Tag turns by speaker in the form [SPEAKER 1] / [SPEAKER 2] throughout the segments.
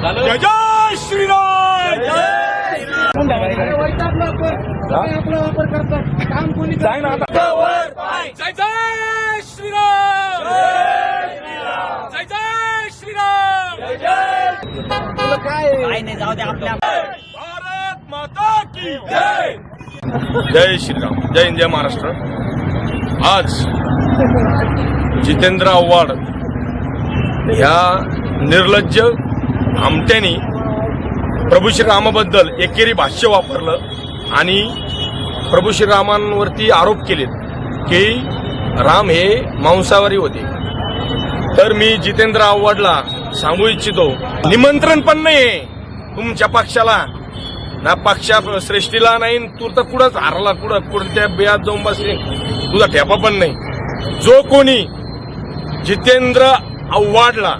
[SPEAKER 1] जय जय श्रीराम! सांग ना आता. जय जय श्रीराम! जय जय श्रीराम!
[SPEAKER 2] काय नाही जाऊ दे आपल्या
[SPEAKER 1] भारत माता की जय! जय श्रीराम. जय हिंद जय महाराष्ट्र. आज जितेंद्र आव्हाड ह्या निर्लज्ज आमट्यांनी प्रभू श्रीरामाबद्दल एकेरी भाष्य वापरलं आणि प्रभू श्रीरामांवरती आरोप केलेत की राम हे मांसाहारी होते. तर मी जितेंद्र आव्हाडला सांगू इच्छितो निमंत्रण पण नाही तुमच्या पक्षाला. ना पक्षा श्रेष्ठीला नाही तू तर कुठंच हारला कुठं? कुठं त्या बियात जाऊन बसले? तुझा ठेपा पण नाही. जो कोणी जितेंद्र आव्हाडला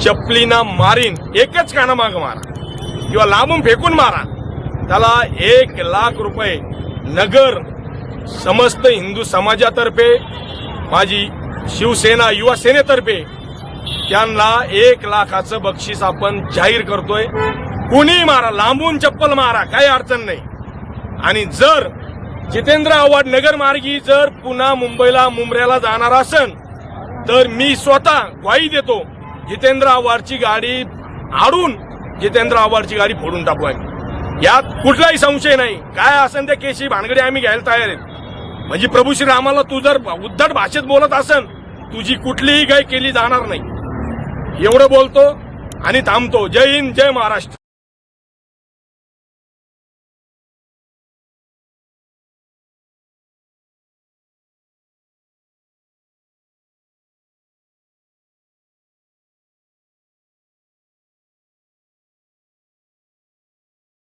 [SPEAKER 1] चपलीना मारीन एकच काना माग मारा. किंवा लांबून फेकून मारा. त्याला एक लाख रुपये नगर समस्त हिंदू समाजातर्फे माझी शिवसेना युवा सेनेतर्फे त्यांना एक लाखाचं बक्षीस आपण जाहीर करतोय. कुणी मारा लांबून चप्पल मारा काही अडचण नाही. आणि जर जितेंद्र आव्हाड नगर मार्गी जर पुन्हा मुंबईला मुंबऱ्याला जाणार असेल तर मी स्वतः ग्वाही देतो जितेंद्र आव्हाडची गाडी आडून जितेंद्र आव्हाडची गाडी फोडून टाकू आम्ही. यात कुठलाही संशय नाही. काय असेल त्या केशी भानगडे आम्ही घ्यायला तयार आहेत. म्हणजे प्रभू श्री रामाला तू जर उद्धट भाषेत बोलत असेल तुझी कुठलीही गाय केली जाणार नाही. एवढं बोलतो आणि थांबतो. जय हिंद जय महाराष्ट्र.